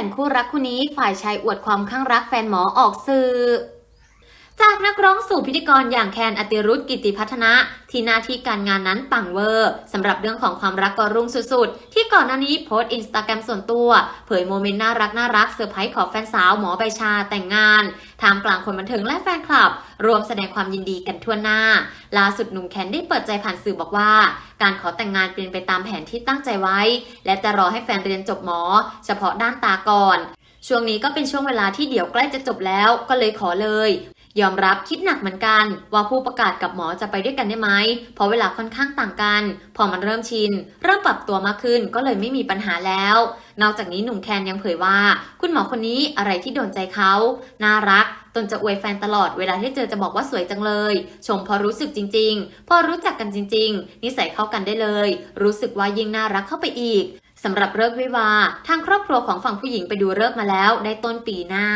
แต่งคู่รักคู่นี้ฝ่ายชายอวดความข้างรักแฟนหมอออกสื่อ จากนักร้องสู่พิธีกรอย่างแคนอติรุธกิติพัฒนะ ที่หน้าที่การงานนั้นปังเวอร์สำหรับเรื่องของความรักก็รุ่งสุดๆ ที่ก่อนหน้านี้โพสต์อินสตาแกรมส่วนตัว เผยโมเมนต์น่ารักน่ารักเซอร์ไพรส์ขอแฟนสาวหมอใบชาแต่งงานท่ามกลางคนบันเทิงและแฟนคลับ รวมแสดงความยินดีกันทั่วหน้า ล่าสุดหนุ่มแคนได้เปิดใจผ่านสื่อบอกว่า การขอแต่งงานเป็นไปตามแผนที่ตั้งใจไว้ และจะรอให้แฟนเรียนจบหมอ เฉพาะด้านตาก่อน ช่วงนี้ก็เป็นช่วงเวลาที่เดี๋ยวใกล้จะจบแล้วก็เลยขอเลย ยอมรับคิดหนักเหมือนกัน ว่าผู้ประกาศกับหมอจะไปด้วยกันได้ไหมเพราะเวลาค่อนข้างต่างกัน พอมันเริ่มชิน เริ่มปรับตัวมากขึ้นก็เลยไม่มีปัญหาแล้ว นอกจากนี้หนุ่มแคนยังเผยว่า คุณหมอคนนี้อะไรที่โดนใจเขาน่ารักตนจะอวยแฟนตลอดเวลาที่เจอจะบอกว่าสวยจังเลย ชมพอรู้สึกจริง ๆ พอรู้จักกันจริง ๆ นิสัยเข้ากันได้เลย รู้สึกว่ายิ่งน่ารักเข้าไปอีกสำหรับเลิกวิวาทางครอบครัวของฝั่งผู้หญิงไปดูเลิกมาแล้วได้ต้นปีหน้า